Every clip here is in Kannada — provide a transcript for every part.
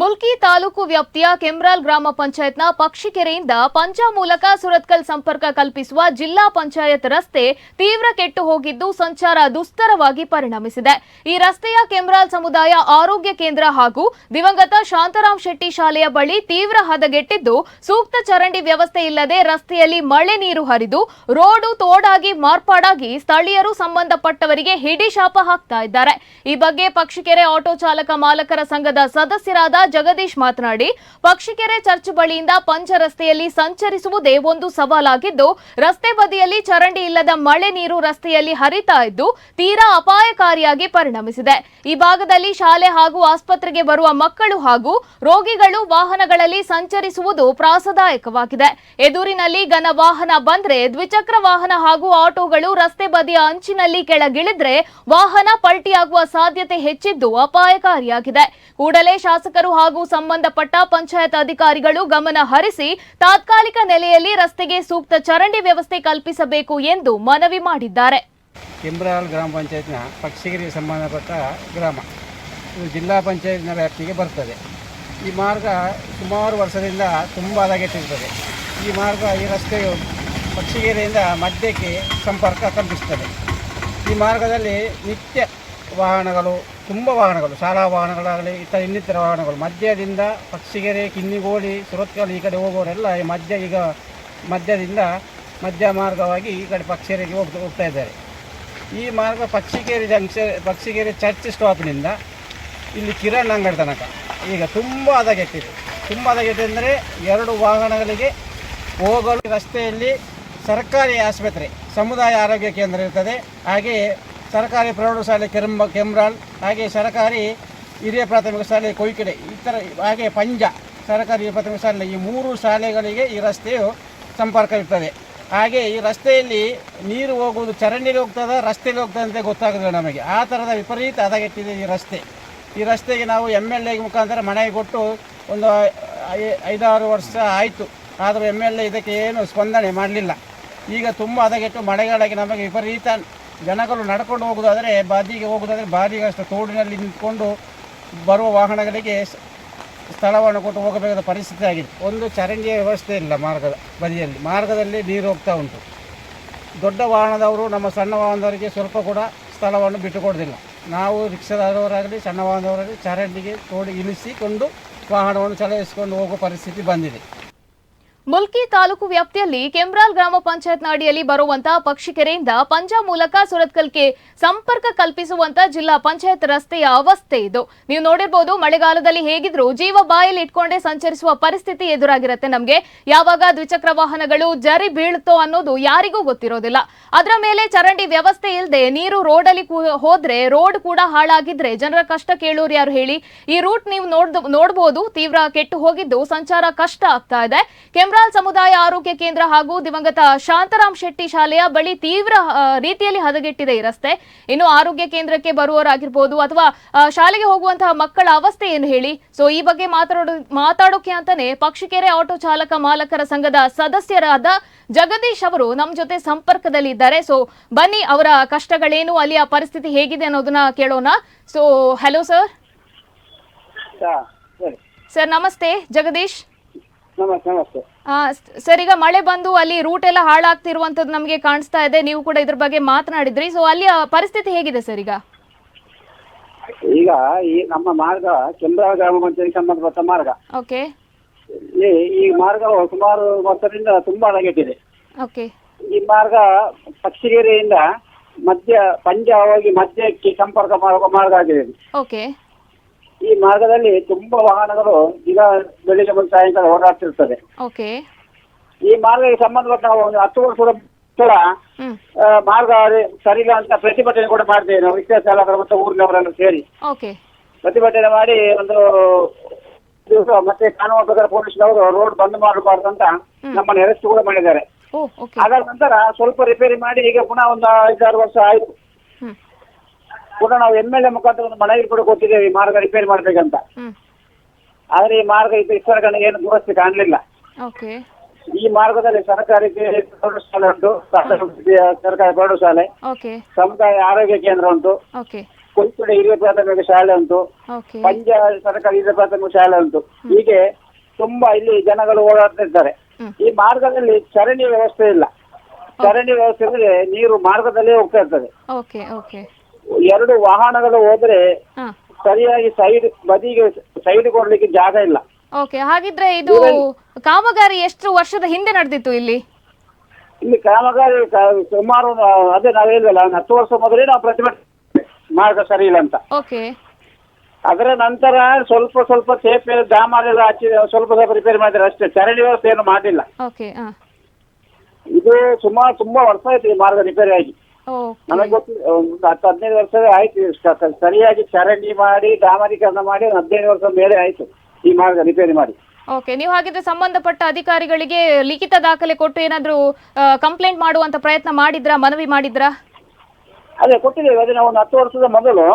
ಮುಲ್ಕಿ ತಾಲೂಕು ವ್ಯಾಪ್ತಿಯ ಕೆಮ್ರಾಲ್ ಗ್ರಾಮ ಪಂಚಾಯತ್ನ ಪಕ್ಷಿಕೆರೆಯಿಂದ ಪಂಚ ಮೂಲಕ ಸುರತ್ಕಲ್ ಸಂಪರ್ಕ ಕಲ್ಪಿಸುವ ಜಿಲ್ಲಾ ಪಂಚಾಯತ್ ರಸ್ತೆ ತೀವ್ರ ಕೆಟ್ಟು ಹೋಗಿದ್ದು ಸಂಚಾರ ದುಸ್ತರವಾಗಿ ಪರಿಣಮಿಸಿದೆ. ಈ ರಸ್ತೆಯ ಕೆಮ್ರಾಲ್ ಸಮುದಾಯ ಆರೋಗ್ಯ ಕೇಂದ್ರ ಹಾಗೂ ದಿವಂಗತ ಶಾಂತರಾಮ್ ಶೆಟ್ಟಿ ಶಾಲೆಯ ಬಳಿ ತೀವ್ರ ಹದಗೆಟ್ಟಿದ್ದು, ಸೂಕ್ತ ಚರಂಡಿ ವ್ಯವಸ್ಥೆ ಇಲ್ಲದೆ ರಸ್ತೆಯಲ್ಲಿ ಮಳೆ ನೀರು ಹರಿದು, ರೋಡು ತೋಡಾಗಿ ಮಾರ್ಪಾಡಾಗಿ ಸ್ಥಳೀಯರು ಸಂಬಂಧಪಟ್ಟವರಿಗೆ ಹಿಡಿ ಶಾಪ ಹಾಕ್ತಾ ಇದ್ದಾರೆ. ಈ ಬಗ್ಗೆ ಪಕ್ಷಿಕೆರೆ ಆಟೋ ಚಾಲಕ ಮಾಲಕರ ಸಂಘದ ಸದಸ್ಯರಾದ ಜಗದೀಶ್ ಮಾತನಾಡಿ, ಪಕ್ಷಿಕೆರೆ ಚರ್ಚ್ ಬಳಿಯಿಂದ ಪಂಚ ರಸ್ತೆಯಲ್ಲಿ ಸಂಚರಿಸುವುದೇ ಒಂದು ಸವಾಲಾಗಿದ್ದು, ರಸ್ತೆ ಬದಿಯಲ್ಲಿ ಚರಂಡಿ ಇಲ್ಲದ ಮಳೆ ನೀರು ರಸ್ತೆಯಲ್ಲಿ ಹರಿತಾ ಇದ್ದು, ತೀರಾ ಅಪಾಯಕಾರಿಯಾಗಿ ಪರಿಣಮಿಸಿದೆ. ಈ ಭಾಗದಲ್ಲಿ ಶಾಲೆ ಹಾಗೂ ಆಸ್ಪತ್ರೆಗೆ ಬರುವ ಮಕ್ಕಳು ಹಾಗೂ ರೋಗಿಗಳು ವಾಹನಗಳಲ್ಲಿ ಸಂಚರಿಸುವುದು ಪ್ರಾಸದಾಯಕವಾಗಿದೆ. ಎದುರಿನಲ್ಲಿ ಘನ ವಾಹನ ಬಂದ್ರೆ, ದ್ವಿಚಕ್ರ ವಾಹನ ಹಾಗೂ ಆಟೋಗಳು ರಸ್ತೆ ಬದಿಯ ಅಂಚಿನಲ್ಲಿ ಕೆಳಗಿಳಿದ್ರೆ, ವಾಹನ ಪಲ್ಟಿಯಾಗುವ ಸಾಧ್ಯತೆ ಹೆಚ್ಚಿದ್ದು ಅಪಾಯಕಾರಿಯಾಗಿದೆ. ಕೂಡಲೇ ಶಾಸಕರು ಹಾಗೂ ಸಂಬಂಧಪಟ್ಟ ಪಂಚಾಯತ್ ಅಧಿಕಾರಿಗಳು ಗಮನ ಹರಿಸಿ ತಾತ್ಕಾಲಿಕ ನೆಲೆಯಲ್ಲಿ ರಸ್ತೆಗೆ ಸೂಕ್ತ ಚರಂಡಿ ವ್ಯವಸ್ಥೆ ಕಲ್ಪಿಸಬೇಕು ಎಂದು ಮನವಿ ಮಾಡಿದ್ದಾರೆ. ಕೆಂಬ್ರಾಲ್ ಗ್ರಾಮ ಪಂಚಾಯತ್ನ ಪಕ್ಷಿಗಿರಿಗೆ ಸಂಬಂಧಪಟ್ಟ ಗ್ರಾಮ. ಇದು ಜಿಲ್ಲಾ ಪಂಚಾಯತ್ನ ವ್ಯಾಪ್ತಿಗೆ ಬರ್ತದೆ. ಈ ಮಾರ್ಗ ಸುಮಾರು ವರ್ಷದಿಂದ ತುಂಬ ಹದಗೆಟ್ಟಿರ್ತದೆ ಈ ಮಾರ್ಗ ಈ ರಸ್ತೆಯು ಪಕ್ಷಿಗೆರೆಯಿಂದ ಮಧ್ಯಕ್ಕೆ ಸಂಪರ್ಕ ಕಲ್ಪಿಸ್ತದೆ. ಈ ಮಾರ್ಗದಲ್ಲಿ ನಿತ್ಯ ವಾಹನಗಳು ತುಂಬ ವಾಹನಗಳು, ಶಾಲಾ ವಾಹನಗಳಾಗಲಿ, ಇತರ ಇನ್ನಿತರ ವಾಹನಗಳು. ಮಧ್ಯದಿಂದ ಪಕ್ಷಿಗೆರೆ, ಕಿನ್ನಿಗೋಳಿ, ಸುರತ್ಕಲ್ ಈ ಕಡೆ ಹೋಗೋರೆಲ್ಲ ಈ ಮಧ್ಯ ಈಗ ಮಧ್ಯದಿಂದ ಮಧ್ಯ ಮಾರ್ಗವಾಗಿ ಈ ಕಡೆ ಪಕ್ಷಿಗೆರೆಗೆ ಹೋಗ್ತಾ ಹೋಗ್ತಾ ಇದ್ದಾರೆ. ಈ ಮಾರ್ಗ ಪಕ್ಷಿಗೆರೆ ಜಂಕ್ಷನ್, ಪಕ್ಷಿಗೆರೆ ಚರ್ಚ್ ಸ್ಟಾಪ್ನಿಂದ ಇಲ್ಲಿ ಕಿರಣ್ ಅಂಗಡಿ ತನಕ. ಈಗ ತುಂಬ ಹದಗೆಟ್ಟಿದೆ. ತುಂಬ ಹದಗೆಟ್ಟಿದೆ ಅಂದರೆ ಎರಡು ವಾಹನಗಳಿಗೆ ಹೋಗಲು ರಸ್ತೆಯಲ್ಲಿ ಸರ್ಕಾರಿ ಆಸ್ಪತ್ರೆ, ಸಮುದಾಯ ಆರೋಗ್ಯ ಕೇಂದ್ರ ಇರ್ತದೆ. ಹಾಗೆಯೇ ಸರ್ಕಾರಿ ಪ್ರೌಢಶಾಲೆ ಕೆರಂಬ ಕೆಮ್ರಾಲ್ ಹಾಗೆ ಸರ್ಕಾರಿ ಹಿರಿಯ ಪ್ರಾಥಮಿಕ ಶಾಲೆ ಕೊಯ್ಕೆಡೆ. ಈ ಥರ ಹಾಗೆ ಪಂಜ ಸರ್ಕಾರಿ ಹಿರಿಯ ಪ್ರಾಥಮಿಕ ಶಾಲೆ ಈ ಮೂರು ಶಾಲೆಗಳಿಗೆ ಈ ರಸ್ತೆಯು ಸಂಪರ್ಕ ಇರ್ತದೆ ಹಾಗೆ ಈ ರಸ್ತೆಯಲ್ಲಿ ನೀರು ಹೋಗುವುದು ಚರಂಡಿಲಿ ಹೋಗ್ತದ, ರಸ್ತೆಯಲ್ಲಿ ಹೋಗ್ತದೆ ಅಂತ ಗೊತ್ತಾಗೋದಿಲ್ಲ ನಮಗೆ. ಆ ಥರದ ವಿಪರೀತ ಹದಗೆಟ್ಟಿದೆ ಈ ರಸ್ತೆ. ಈ ರಸ್ತೆಗೆ ನಾವು ಎಂ ಎಲ್ ಎಗೆ ಮುಖಾಂತರ ಮನೆಗೆ ಕೊಟ್ಟು ಒಂದು ಐದಾರು ವರ್ಷ ಆಯಿತು. ಆದರೂ ಎಂ ಎಲ್ ಎ ಇದಕ್ಕೆ ಏನು ಸ್ಪಂದನೆ ಮಾಡಲಿಲ್ಲ. ಈಗ ತುಂಬ ಹದಗೆಟ್ಟು ಮಳೆಗಾಲಕ್ಕೆ ನಮಗೆ ವಿಪರೀತ ಜನಗಳು ನಡ್ಕೊಂಡು ಹೋಗೋದಾದರೆ, ಬಾದಿಗೆ ಹೋಗೋದಾದರೆ ಬಾದಿಗೆ ಅಷ್ಟು ತೋಡಿನಲ್ಲಿ ನಿಂತ್ಕೊಂಡು ಬರುವ ವಾಹನಗಳಿಗೆ ಸ್ಥಳವನ್ನು ಕೊಟ್ಟು ಹೋಗಬೇಕಾದ ಪರಿಸ್ಥಿತಿ ಆಗಿದೆ. ಒಂದು ಚರಂಡಿಯ ವ್ಯವಸ್ಥೆ ಇಲ್ಲ ಮಾರ್ಗದ, ಬದಿಯಲ್ಲಿ. ಮಾರ್ಗದಲ್ಲಿ ನೀರು ಹೋಗ್ತಾ ಉಂಟು. ದೊಡ್ಡ ವಾಹನದವರು, ನಮ್ಮ ಸಣ್ಣ ವಾಹನದವರಿಗೆ ಸ್ವಲ್ಪ ಕೂಡ ಸ್ಥಳವನ್ನು ಬಿಟ್ಟುಕೊಡೋದಿಲ್ಲ. ನಾವು ರಿಕ್ಷಾದಾರವರಾಗಲಿ, ಸಣ್ಣ ವಾಹನದವರಾಗಲಿ, ಚರಂಡಿಗೆ ತೋಡಿ ಇಳಿಸಿಕೊಂಡು ವಾಹನವನ್ನು ಚಲಾಯಿಸಿಕೊಂಡು ಹೋಗುವ ಪರಿಸ್ಥಿತಿ ಬಂದಿದೆ. ಮುಲ್ಕಿ ತಾಲೂಕು ವ್ಯಾಪ್ತಿಯಲ್ಲಿ ಕೆಂಬ್ರಾಲ್ ಗ್ರಾಮ ಪಂಚಾಯತ್ನ ಅಡಿಯಲ್ಲಿ ಬರುವಂತಹ ಪಕ್ಷಿಕೆರೆಯಿಂದ ಪಂಜಾ ಮೂಲಕ ಸುರತ್ಕಲ್ಗೆ ಸಂಪರ್ಕ ಕಲ್ಪಿಸುವಂತ ಜಿಲ್ಲಾ ಪಂಚಾಯತ್ ರಸ್ತೆಯ ಅವಸ್ಥೆ ಇದು. ನೀವು ನೋಡಿರ್ಬೋದು ಮಳೆಗಾಲದಲ್ಲಿ ಹೇಗಿದ್ರು ಜೀವ ಬಾಯಲ್ಲಿ ಇಟ್ಕೊಂಡೇ ಸಂಚರಿಸುವ ಪರಿಸ್ಥಿತಿ ಎದುರಾಗಿರುತ್ತೆ ನಮಗೆ. ಯಾವಾಗ ದ್ವಿಚಕ್ರ ವಾಹನಗಳು ಜರಿ ಬೀಳುತ್ತೋ ಅನ್ನೋದು ಯಾರಿಗೂ ಗೊತ್ತಿರೋದಿಲ್ಲ. ಅದರ ಮೇಲೆ ಚರಂಡಿ ವ್ಯವಸ್ಥೆ ಇಲ್ಲದೆ ನೀರು ರೋಡ್ ಅಲ್ಲಿ ಹೋದ್ರೆ ರೋಡ್ ಕೂಡ ಹಾಳಾಗಿದ್ರೆ ಜನರ ಕಷ್ಟ ಕೇಳೋರು ಯಾರು ಹೇಳಿ? ಈ ರೂಟ್ ನೀವು ನೋಡ್ ನೋಡಬಹುದು ತೀವ್ರ ಕೆಟ್ಟು ಹೋಗಿದ್ದು, ಸಂಚಾರ ಕಷ್ಟ ಆಗ್ತಾ ಇದೆ. ಕೆಮ್ರಾಲ್ ಸಮುದಾಯ ಆರೋಗ್ಯ ಕೇಂದ್ರ ಹಾಗೂ ದಿವಂಗತ ಶಾಂತರಾಮ್ ಶೆಟ್ಟಿ ಶಾಲೆಯ ಬಳಿ ತೀವ್ರ ರೀತಿಯಲ್ಲಿ ಹದಗೆಟ್ಟಿದೆ ಈ ರಸ್ತೆ. ಇನ್ನು ಆರೋಗ್ಯ ಕೇಂದ್ರಕ್ಕೆ ಬರುವವರಾಗಿರ್ಬೋದು ಅಥವಾ ಶಾಲೆಗೆ ಹೋಗುವಂತಹ ಮಕ್ಕಳ ಅವಸ್ಥೆ ಏನು ಹೇಳಿ? ಸೊ ಈ ಬಗ್ಗೆ ಮಾತಾಡೋ ಮಾತಾಡೋಕೆ ಅಂತಾನೆ ಪಕ್ಷಿಕೆರೆ ಆಟೋ ಚಾಲಕ ಮಾಲಕರ ಸಂಘದ ಸದಸ್ಯರಾದ ಜಗದೀಶ್ ಅವರು ನಮ್ಮ ಜೊತೆ ಸಂಪರ್ಕದಲ್ಲಿ ಇದ್ದಾರೆ. ಸೊ ಬನ್ನಿ ಅವರ ಕಷ್ಟಗಳೇನು ಅಲ್ಲಿಯ ಪರಿಸ್ಥಿತಿ ಹೇಗಿದೆ ಅನ್ನೋದನ್ನ ಕೇಳೋಣ. ಸೊ ಹಲೋ ಸರ್ ಸರ್ ನಮಸ್ತೆ ಜಗದೀಶ್. ನಮಸ್ತೆ ನಮಸ್ತೆ. ಸರ್ ಈಗ ಮಳೆ ಬಂದು ಅಲ್ಲಿ ರೂಟ್ ಎಲ್ಲ ಹಾಳಾಗ್ತಿರುವಂತದ್ದು ನಮಗೆ ಕಾಣಿಸ್ತಾ ಇದೆ. ನೀವು ಕೂಡ ಇದ್ರ ಬಗ್ಗೆ ಮಾತನಾಡಿದ್ರಿ. ಸೊ ಅಲ್ಲಿ ಪರಿಸ್ಥಿತಿ ಹೇಗಿದೆ ಸರ್ ಈಗ? ಈಗ ಈ ನಮ್ಮ ಮಾರ್ಗ ಚಂದ್ರ ಗ್ರಾಮ ಪಂಚಾಯತ್ ಸಂಬಂಧಪಟ್ಟ ಮಾರ್ಗ. ಓಕೆ ಈ ಈ ಮಾರ್ಗ ಸುಮಾರು ವರ್ಷದಿಂದ ತುಂಬಾ ಹದಗೆಟ್ಟಿದೆ ಓಕೆ ಈ ಮಾರ್ಗ ಪಕ್ಷಿಗೆರೆಯಿಂದ ಮಧ್ಯ ಪಂಜ ಹೋಗಿ ಮಧ್ಯಕ್ಕೆ ಸಂಪರ್ಕ ಮಾಡುವ ಮಾರ್ಗ ಆಗಿದೆ. ಓಕೆ ಈ ಮಾರ್ಗದಲ್ಲಿ ತುಂಬಾ ವಾಹನಗಳು ಈಗ ಬೆಳಿಗ್ಗೆ ಮತ್ತು ಸಾಯಂಕಾಲ ಓಡಾಡ್ತಿರ್ತದೆ. ಓಕೆ ಈ ಮಾರ್ಗಕ್ಕೆ ಸಂಬಂಧಪಟ್ಟ ನಾವು ಒಂದು ಹತ್ತು ವರ್ಷದ ಕೂಡ ಹ್ಮ್. ಮಾರ್ಗ ಸರಿಲ್ಲ ಅಂತ ಪ್ರತಿಭಟನೆ ಕೂಡ ಮಾಡಿದ್ದೇವೆ ನಾವು. ರಿಕ್ಷಾ ಚಾಲಕರು ಮತ್ತು ಊರಿನವರೆಲ್ಲ ಸೇರಿ. ಓಕೆ ಪ್ರತಿಭಟನೆ ಮಾಡಿ ಒಂದು ದಿವಸ ಮತ್ತೆ ಕಾನೂನು ಪ್ರಕಾರ ಪೊಲೀಸ್ನವರು ರೋಡ್ ಬಂದ್ ಮಾಡಬಾರ್ದು ಅಂತ ನಮ್ಮನ್ನು ಅರೆಸ್ಟ್ ಕೂಡ ಮಾಡಿದ್ದಾರೆ. ಓ ಓಕೆ ಅದಾದ ನಂತರ ಸ್ವಲ್ಪ ರಿಪೇರಿ ಮಾಡಿ ಈಗ ಪುನಃ ಒಂದು ಐದಾರು ವರ್ಷ ಆಯ್ತು. ಪುನಃ ನಾವು ಎಂ ಎಲ್ ಎ ಮುಖಾಂತರ ಒಂದು ಮನವಿ ಕೂಡ ಕೊಟ್ಟಿದ್ದೇವೆ ಈ ಮಾರ್ಗ ರಿಪೇರಿ ಮಾಡ್ಬೇಕಂತ. ಹ್ಮ್. ಆದ್ರೆ ಈ ಮಾರ್ಗ ಇದು ಏನು ದುರಸ್ತಿ ಕಾಣಲಿಲ್ಲ. ಓಕೆ. ಈ ಮಾರ್ಗದಲ್ಲಿ ಸರ್ಕಾರಿ ಪ್ರೌಢಶಾಲೆ ಉಂಟು. ಸರ್ಕಾರಿ ಪ್ರೌಢಶಾಲೆ ಓಕೆ. ಸಮುದಾಯ ಆರೋಗ್ಯ ಕೇಂದ್ರ ಉಂಟು. ಓಕೆ. ಹಿರಿಯ ಪ್ರಾಥಮಿಕ ಶಾಲೆ ಉಂಟು. ಓಕೆ. ಪಂಜ ಸರ್ಕಾರಿ ಹಿರಿಯ ಪ್ರಾಥಮಿಕ ಶಾಲೆ ಉಂಟು. ಹೀಗೆ ತುಂಬಾ ಇಲ್ಲಿ ಜನಗಳು ಓಡಾಡ್ತಿರ್ತಾರೆ ಇದ್ದಾರೆ. ಈ ಮಾರ್ಗದಲ್ಲಿ ಚರಣಿ ವ್ಯವಸ್ಥೆ ಇಲ್ಲ. ಚರಣಿ ವ್ಯವಸ್ಥೆ ಅಂದ್ರೆ ನೀರು ಮಾರ್ಗದಲ್ಲೇ ಹೋಗ್ತಾ ಇರ್ತದೆ. Okay okay. ಎರಡು ವಾಹನಗಳು ಹೋದ್ರೆ ಹಾ. ಸರಿಯಾಗಿ ಸೈಡ್ ಬದಿಗೆ ಸೈಡ್ ಕೊಡ್ಲಿಕ್ಕೆ ಜಾಗ ಇಲ್ಲ. ಓಕೆ ಹಾಗಿದ್ರೆ ಇದು ಕಾಮಗಾರಿ ಎಷ್ಟು ವರ್ಷದ ಹಿಂದೆ ನಡೆದಿತ್ತು ಇಲ್ಲಿ? ಇಲ್ಲಿ ಕಾಮಗಾರಿ ಕ- ಸುಮಾರು ಅದೇ ನಾವು ಹೇಳಿದ್ವಲ್ಲ ಒಂದು ಹತ್ತು ವರ್ಷ ಮೊದಲೇ ನಾವು ಪ್ರತಿಭಟನೆ ಮಾರ್ಗ ಸರಿ ಇಲ್ಲ ಅಂತ. ಓಕೆ ಅದರ ನಂತರ ಸ್ವಲ್ಪ ಸ್ವಲ್ಪ ಟೇಪ್ ಡಾಮರೆಲ್ಲ ಹಚ್ಚಿ ಸ್ವಲ್ಪ ಸ್ವಲ್ಪ ರಿಪೇರಿ ಮಾಡಿದ್ರೆ ಅಷ್ಟೇ ಚರಂಡಿ ವ್ಯವಸ್ಥೆ ಏನು ಮಾಡಿಲ್ಲ. ಓಕೆ ಹಾ. ಇದು ಸುಮಾರು ತುಂಬಾ ವರ್ಷ ಆಯ್ತು ಈ ಮಾರ್ಗ ರಿಪೇರಿ ಆಗಿ. ಗೊತ್ತು ಒಂದು ಹತ್ತು ಹದಿನೈದು ವರ್ಷ ಆಯ್ತು ಸರಿಯಾಗಿ ಚರಂಡಿ ಮಾಡಿ ಡಾಮರೀಕರಣ ಮಾಡಿ ಒಂದು ಹದಿನೈದು ವರ್ಷ ಮೇಲೆ ಆಯ್ತು ಈ ಮಾರ್ಗ ರಿಪೇರಿ ಮಾಡಿ. ಓಕೆ ನೀವು ಹಾಗಿದ್ರೆ ಸಂಬಂಧಪಟ್ಟ ಅಧಿಕಾರಿಗಳಿಗೆ ಲಿಖಿತ ದಾಖಲೆ ಕೊಟ್ಟು ಏನಾದರೂ ಕಂಪ್ಲೇಂಟ್ ಮಾಡುವಂತ ಪ್ರಯತ್ನ ಮಾಡಿದ್ರಾ ಮನವಿ ಮಾಡಿದ್ರಾ? ಅದೇ ಕೊಟ್ಟಿದ್ದೇವೆ. ಅದೇ ನಾವು ಒಂದು ಹತ್ತು ವರ್ಷದ ಮೊದಲು.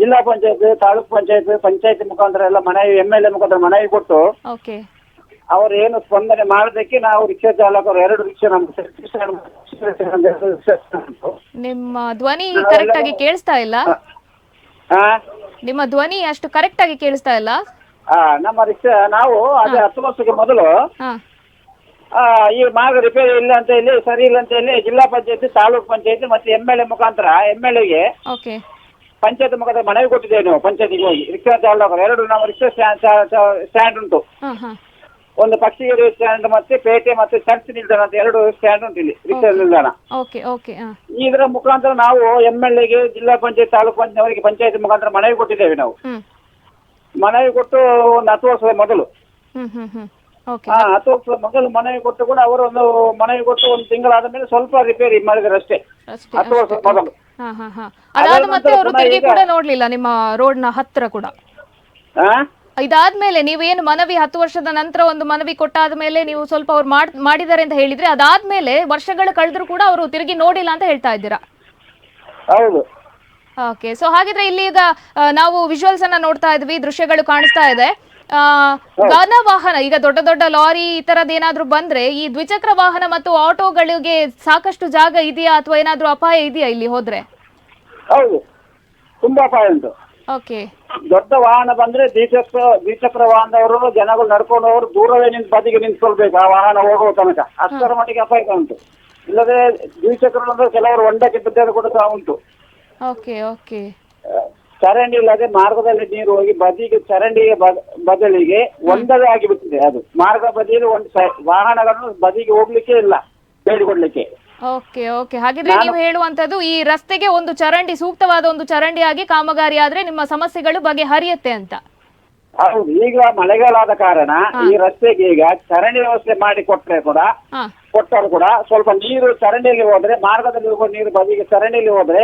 ಜಿಲ್ಲಾ ಪಂಚಾಯತ್ ತಾಲೂಕ್ ಪಂಚಾಯತ್ ಪಂಚಾಯತ್ ಮುಖಾಂತರ ಎಲ್ಲ ಮನವಿ ಎಂ ಎಲ್ ಎ ಮುಖಾಂತರ ಮನವಿ ಕೊಟ್ಟು ಅವರು ಏನು ಸ್ಪಂದನೆ ಮಾಡೋದಕ್ಕೆ ನಾವು ರಿಕ್ಷಾ ಚಾಲಕರು ಎರಡು ರಿಕ್ಷಾ ನಮ್ಗೆ ನಿಮ್ಮ ಧ್ವನಿ ಕರೆಕ್ಟ್ ಆಗಿ ಕೇಳಿಸ್ತಾ ಇಲ್ಲ? ನಿಮ್ಮ ಧ್ವನಿ ಅಷ್ಟು ಕರೆಕ್ಟ್ ಆಗಿ ಕೇಳಿಸ್ತಾ ಇಲ್ಲ? ಆ, ನಮ್ಮ ರಿಕ್ಷಾ ನಾವು ಅದೇ ಹತ್ತು ವರ್ಷಕ್ಕೆ ಮೊದಲು ಈ ಮಾರ್ಗ ರಿಪೇರಿ ಇಲ್ಲ ಅಂತ ಹೇಳಿ ಸರಿ ಇಲ್ಲ ಅಂತ ಹೇಳಿ ಜಿಲ್ಲಾ ಪಂಚಾಯತಿ ತಾಲೂಕ್ ಪಂಚಾಯತಿ ಮತ್ತೆ ಎಂ ಎಲ್ ಎ ಮುಖಾಂತರ ಎಂ ಎಲ್ ಎಗೆ ಪಂಚಾಯತ್ ಮುಖಾಂತರ ಮನವಿ ಕೊಟ್ಟಿದ್ದೇವೆ ನಾವು ಪಂಚಾಯತಿಗೆ ಹೋಗಿ. ರಿಕ್ಷಾ ಚಾಲಕರು ಎರಡು ನಮ್ಮ ರಿಕ್ಷಾ ಸ್ಟ್ಯಾಂಡ್ ಉಂಟು. ಒಂದು ಪಕ್ಷಿಗೇರಿ ಸ್ಟ್ಯಾಂಡ್ ಮತ್ತೆ ಪೇಟೆ ಮತ್ತೆ ಚರ್ಚ್ ನಿಲ್ದಾಣ ಅಂತ ಎರಡು ಸ್ಟ್ಯಾಂಡ್ ಉಂಟು ಇಲ್ಲಿ ರಿಕ್ಷಾ ನಿಲ್ದಾಣ. ಓಕೆ ಓಕೆ ಹಾ. ಇದರ ಮುಖಾಂತರ ನಾವು ಎಂ ಎಲ್ ಎಗೆ ಜಿಲ್ಲಾ ಪಂಚಾಯತ್ ತಾಲೂಕು ಪಂಚಾಯತ್ ಅವರಿಗೆ ಪಂಚಾಯತ್ ಮುಖಾಂತರ ಮನವಿ ಕೊಟ್ಟಿದ್ದೇವೆ ನಾವು. ಮನವಿ ಕೊಟ್ಟು ಒಂದು ಹತ್ತು ವರ್ಷದ ಮೊದಲು. ಹಾ ಹತ್ತು ವರ್ಷದ ಮೊದಲು ಮನವಿ ಕೊಟ್ಟು ಕೂಡ ಅವರು ಒಂದು ಮನವಿ ಕೊಟ್ಟು ಒಂದು ತಿಂಗಳಾದ ಮೇಲೆ ಸ್ವಲ್ಪ ರಿಪೇರಿ ಮಾಡಿದ್ರು ಅಷ್ಟೇ. ಹತ್ತು ವರ್ಷದ ಮೊದಲು. ಹಾ ಅದಾದ ಮತ್ತೆ ಅವರು ತಿರುಗಿ ಕೂಡ ನೋಡ್ಲಿಲ್ಲ ನಿಮ್ಮ ರೋಡ್ನ ಹತ್ತಿರ ಕೂಡ? ಇದಾದ್ಮೇಲೆ ನೀವೇನು ಮನವಿ ಹತ್ತು ವರ್ಷದ ನಂತರ ಒಂದು ಮನವಿ ಕೊಟ್ಟಾದ ಮೇಲೆ ನೀವು ಸ್ವಲ್ಪ ಅವ್ರು ಮಾಡ್ ಮಾಡಿದ್ದಾರೆ ಅಂತ ಹೇಳಿದ್ರೆ ಅದಾದ್ಮೇಲೆ ವರ್ಷಗಳು ಕಳೆದ್ರು ಕೂಡ ಅವರು ತಿರುಗಿ ನೋಡಿಲ್ಲ ಅಂತ ಹೇಳ್ತಾ ಇದ್ದೀರಾ? ಹೌದು. ಓಕೆ. ಸೊ ಹಾಗಿದ್ರೆ ಇಲ್ಲಿ ಈಗ ನಾವು ವಿಜುವಲ್ಸ್ ಅನ್ನ ನೋಡ್ತಾ ಇದ್ವಿ ದೃಶ್ಯಗಳು ಕಾಣಿಸ್ತಾ ಇದೆ. ಘನ ವಾಹನ ಈಗ ದೊಡ್ಡ ದೊಡ್ಡ ಲಾರಿ ಈ ತರದ್ ಏನಾದ್ರೂ ಬಂದ್ರೆ ಈ ದ್ವಿಚಕ್ರ ವಾಹನ ಮತ್ತು ಆಟೋಗಳಿಗೆ ಸಾಕಷ್ಟು ಜಾಗ ಇದೆಯಾ ಅಥವಾ ಏನಾದ್ರೂ ಅಪಾಯ ಇದೆಯಾ ಇಲ್ಲಿ ಹೋದ್ರೆ? ಹೌದು. ತುಂಬಾ ಅಪಾಯ ಉಂಟು. ಓಕೆ. ದೊಡ್ಡ ವಾಹನ ಬಂದ್ರೆ ದ್ವಿಚಕ್ರ ದ್ವಿಚಕ್ರ ವಾಹನದವರು ಜನಗಳು ನಡ್ಕೊಂಡು ಹೋಗ್ರು ದೂರವೇ ನಿಂತು ಬದಿಗೆ ನಿಂತ್ಕೊಳ್ಬೇಕು. ಆ ವಾಹನ ಹೋಗುವ ತನಕ. ಅಷ್ಟರ ಮಟ್ಟಿಗೆ ಅಪಾಯ ಉಂಟು. ಇಲ್ಲದೆ ದ್ವಿಚಕ್ರ ಅಂದ್ರೆ ಕೆಲವರು ಹೊಂಡಕ್ಕೆ ಬಿದ್ದರೆ ಕೂಡ ಸಹ ಉಂಟು. Okay okay. ಆ, ಚರಂಡಿ ಇಲ್ಲದೆ ಮಾರ್ಗದಲ್ಲಿ ನೀರು ಹೋಗಿ ಬದಿಗೆ ಚರಂಡಿಗೆ ಬದಲಿಗೆ ಒಂದವೇ ಆಗಿಬಿಟ್ಟಿದೆ ಅದು. ಮಾರ್ಗ ಬದಿಯಲ್ಲಿ ಒಂದು ವಾಹನಗಳನ್ನು ಬದಿಗೆ ಹೋಗ್ಲಿಕ್ಕೆ ಇಲ್ಲ ಬೇಡಿಕೊಡ್ಲಿಕ್ಕೆ ಓಕೆ ಓಕೆ. ಹಾಗಿದ್ರೆ ನೀವು ಹೇಳುವಂತದ್ದು ಈ ರಸ್ತೆಗೆ ಒಂದು ಚರಂಡಿ ಸೂಕ್ತವಾದ ಒಂದು ಚರಂಡಿಯಾಗಿ ಕಾಮಗಾರಿ ಆದ್ರೆ ನಿಮ್ಮ ಸಮಸ್ಯೆಗಳು ಬಗೆಹರಿಯುತ್ತೆ ಅಂತ. ಹೌದು ಈಗ ಮಳೆಗಾಲ ಆದ ಕಾರಣ ಈ ರಸ್ತೆಗೆ ಈಗ ಚರಂಡಿ ವ್ಯವಸ್ಥೆ ಮಾಡಿ ಕೊಟ್ಟರೆ ಕೂಡ ಕೊಟ್ಟರು ಕೂಡ ಸ್ವಲ್ಪ ನೀರು ಚರಂಡಿಯಲ್ಲಿ ಹೋದ್ರೆ ಮಾರ್ಗದಲ್ಲಿ ಹೋಗೋ ನೀರು ಬದಿಗೆ ಚರಂಡಿಯಲ್ಲಿ ಹೋದ್ರೆ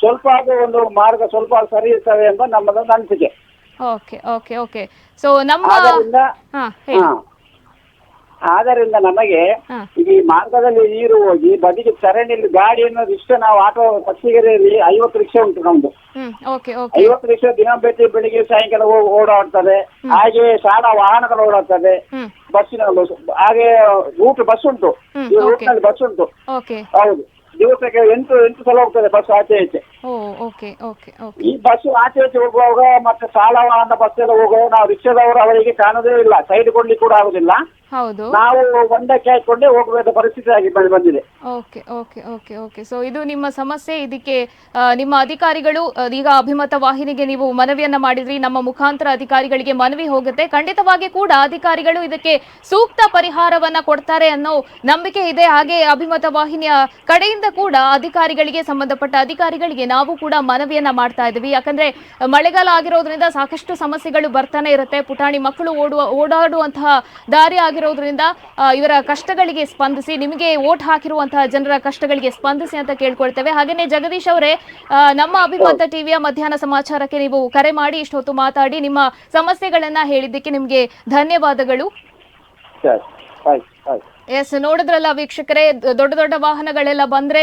ಸ್ವಲ್ಪ ಅದು ಒಂದು ಮಾರ್ಗ ಸ್ವಲ್ಪ ಸರಿ ಇರ್ತವೆ ಎಂಬ ನಮ್ಮದೊಂದು ಅನಿಸಿಕೆ. Okay okay okay. ಸೊ ನಮ್ಮ ಆದ್ದರಿಂದ ನಮಗೆ ಈ ಮಾರ್ಗದಲ್ಲಿ ನೀರು ಹೋಗಿ ಬದಿಗೆ ಚರಣಿಯಲ್ಲಿ ಗಾಡಿ ಅನ್ನೋದು ಇಷ್ಟ ನಾವು ಆಟೋ ಪಕ್ಷಿಗೆರೆಯಲ್ಲಿ ಐವತ್ತು ರಿಕ್ಷಾ ಉಂಟು ನಮ್ದು. Okay okay. ಐವತ್ತು ರಿಕ್ಷಾ ದಿನ ಬೆಟ್ಟಿ ಬೆಳಿಗ್ಗೆ ಸಾಯಂಕಾಲ ಓಡಾಡ್ತದೆ. ಹಾಗೆ ಶಾಲಾ ವಾಹನಗಳು ಓಡಾಡ್ತದೆ. ಹ್ಮ್. ಬಸ್ಸಿನ ಬಸ್ ಹಾಗೆ ರೂಟ್ ಬಸ್ ಉಂಟು. ಹ್ಮ್, ಈ okay. ರೂಟ್ನಲ್ಲಿ ಬಸ್ ಉಂಟು. ಓಕೆ. ಹೌದು. ದಿವಸಕ್ಕೆ ಎಂಟು ಎಂಟು ಸಲ ಹೋಗ್ತದೆ ಬಸ್ ಆಚೆ ಈಚೆ. ಓ ಓಕೆ ಓಕೆ ಓಕೆ. ಈ ಬಸ್ ಆಚೆ ಈಚೆ ಹೋಗುವಾಗ ಮತ್ತೆ ಸಾಲ ವಾಹನ ಬಸ್ ಎಲ್ಲ ಹೋಗುವಾಗ ನಾವು ರಿಕ್ಷಾದವರು ಅವರಿಗೆ ಕಾಣೋದೇ ಇಲ್ಲ. ಸೈಡ್ ಕೊಡ್ಲಿಕ್ಕೆ ಕೂಡ ಆಗುದಿಲ್ಲ. ಹೌದು. ನಾವು ಒಂದಕ್ಕೆ ಹಾಕೊಂಡೇ ಹೋಗಬೇಕಾದ ಪರಿಸ್ಥಿತಿ ಆಗಿ ಬಂದು ಬಂದಿದೆ. Okay okay okay okay. So ಇದು ನಿಮ್ಮ ಸಮಸ್ಯೆ. ಇದಕ್ಕೆ ಆ, ನಿಮ್ಮ ಅಧಿಕಾರಿಗಳು ಆ, ಈಗ ಅಭಿಮತ ವಾಹಿನಿಗೆ ನೀವು ಮನವಿಯನ್ನ ಮಾಡಿದ್ರಿ. ನಮ್ಮ ಮುಖಾಂತರ ಅಧಿಕಾರಿಗಳಿಗೆ ಮನವಿ ಹೋಗುತ್ತೆ. ಖಂಡಿತವಾಗಿ ಕೂಡ ಅಧಿಕಾರಿಗಳು ಇದಕ್ಕೆ ಸೂಕ್ತ ಪರಿಹಾರವನ್ನ ಕೊಡ್ತಾರೆ ಅನ್ನೋ ನಂಬಿಕೆ ಇದೆ. ಹಾಗೆ ಅಭಿಮತ ವಾಹಿನಿಯ ಕಡೆಯಿಂದ ಕೂಡ ಅಧಿಕಾರಿಗಳಿಗೆ ಸಂಬಂಧಪಟ್ಟ ಅಧಿಕಾರಿಗಳಿಗೆ ನಾವು ಕೂಡ ಮನವಿಯನ್ನ ಮಾಡ್ತಾ ಇದ್ದೀವಿ. ಯಾಕಂದ್ರೆ ಮಳೆಗಾಲ ಆಗಿರೋದ್ರಿಂದ ಸಾಕಷ್ಟು ಸಮಸ್ಯೆಗಳು ಬರ್ತಾನೆ ಇರುತ್ತೆ. ಪುಟಾಣಿ ಮಕ್ಕಳು ಓಡುವ ಓಡಾಡುವಂತಹ ದಾರಿ ಆಗಿರೋದ್ರಿಂದ ಆ, ಇವರ ಕಷ್ಟಗಳಿಗೆ ಸ್ಪಂದಿಸಿ ನಿಮಗೆ ಓಟ್ ಹಾಕಿರುವಂತಹ ಜನರ ಕಷ್ಟಗಳಿಗೆ ಸ್ಪಂದಿಸಿ ಅಂತ ಕೇಳ್ಕೊಳ್ತೇವೆ. ಹಾಗೇನೆ ಜಗದೀಶ್ ಅವರೇ ನಮ್ಮ ಅಭಿಮಂತ ಟಿವಿಯ ಮಧ್ಯಾಹ್ನ ಸಮಾಚಾರಕ್ಕೆ ನೀವು ಕರೆ ಮಾಡಿ ಇಷ್ಟೊತ್ತು ಮಾತಾಡಿ ನಿಮ್ಮ ಸಮಸ್ಯೆಗಳನ್ನ ಹೇಳಿದ್ದಕ್ಕೆ ನಿಮಗೆ ಧನ್ಯವಾದಗಳು. ಸರಿ ಆಯ್ತು ಆಯ್ತು. ಎಸ್, ನೋಡಿದ್ರಲ್ಲ ವೀಕ್ಷಕರೇ ದೊಡ್ಡ ದೊಡ್ಡ ವಾಹನಗಳೆಲ್ಲ ಬಂದ್ರೆ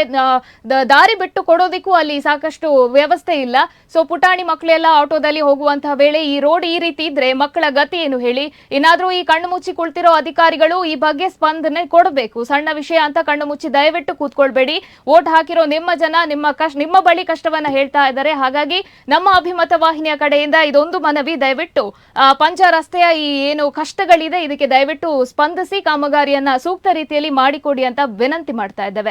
ದಾರಿ ಬಿಟ್ಟು ಕೊಡೋದಿಕ್ಕೂ ಅಲ್ಲಿ ಸಾಕಷ್ಟು ವ್ಯವಸ್ಥೆ ಇಲ್ಲ. ಸೊ ಪುಟಾಣಿ ಮಕ್ಕಳೆಲ್ಲ ಆಟೋದಲ್ಲಿ ಹೋಗುವಂತಹ ವೇಳೆ ಈ ರೋಡ್ ಈ ರೀತಿ ಇದ್ರೆ ಮಕ್ಕಳ ಗತಿ ಏನು ಹೇಳಿ? ಏನಾದ್ರೂ ಈ ಕಣ್ಣು ಮುಚ್ಚಿ ಕುಳ್ತಿರೋ ಅಧಿಕಾರಿಗಳು ಈ ಬಗ್ಗೆ ಸ್ಪಂದನೆ ಕೊಡಬೇಕು. ಸಣ್ಣ ವಿಷಯ ಅಂತ ಕಣ್ಣು ಮುಚ್ಚಿ ದಯವಿಟ್ಟು ಕೂತ್ಕೊಳ್ಬೇಡಿ. ವೋಟ್ ಹಾಕಿರೋ ನಿಮ್ಮ ಜನ ನಿಮ್ಮ ಕಷ್ಟ ನಿಮ್ಮ ಬಳಿ ಕಷ್ಟವನ್ನ ಹೇಳ್ತಾ ಇದ್ದಾರೆ. ಹಾಗಾಗಿ ನಮ್ಮ ಅಭಿಮತ ವಾಹಿನಿಯ ಕಡೆಯಿಂದ ಇದೊಂದು ಮನವಿ, ದಯವಿಟ್ಟು ಪಂಚ ರಸ್ತೆಯ ಈ ಏನು ಕಷ್ಟಗಳಿದೆ, ಇದಕ್ಕೆ ದಯವಿಟ್ಟು ಸ್ಪಂದಿಸಿ, ಕಾಮಗಾರಿಯನ್ನ ಸೂಕ್ತ ರೀತಿಯಲ್ಲಿ ಮಾಡಿಕೊಡಿ ಅಂತ ವಿನಂತಿ ಮಾಡ್ತಾ ಇದ್ದೇವೆ.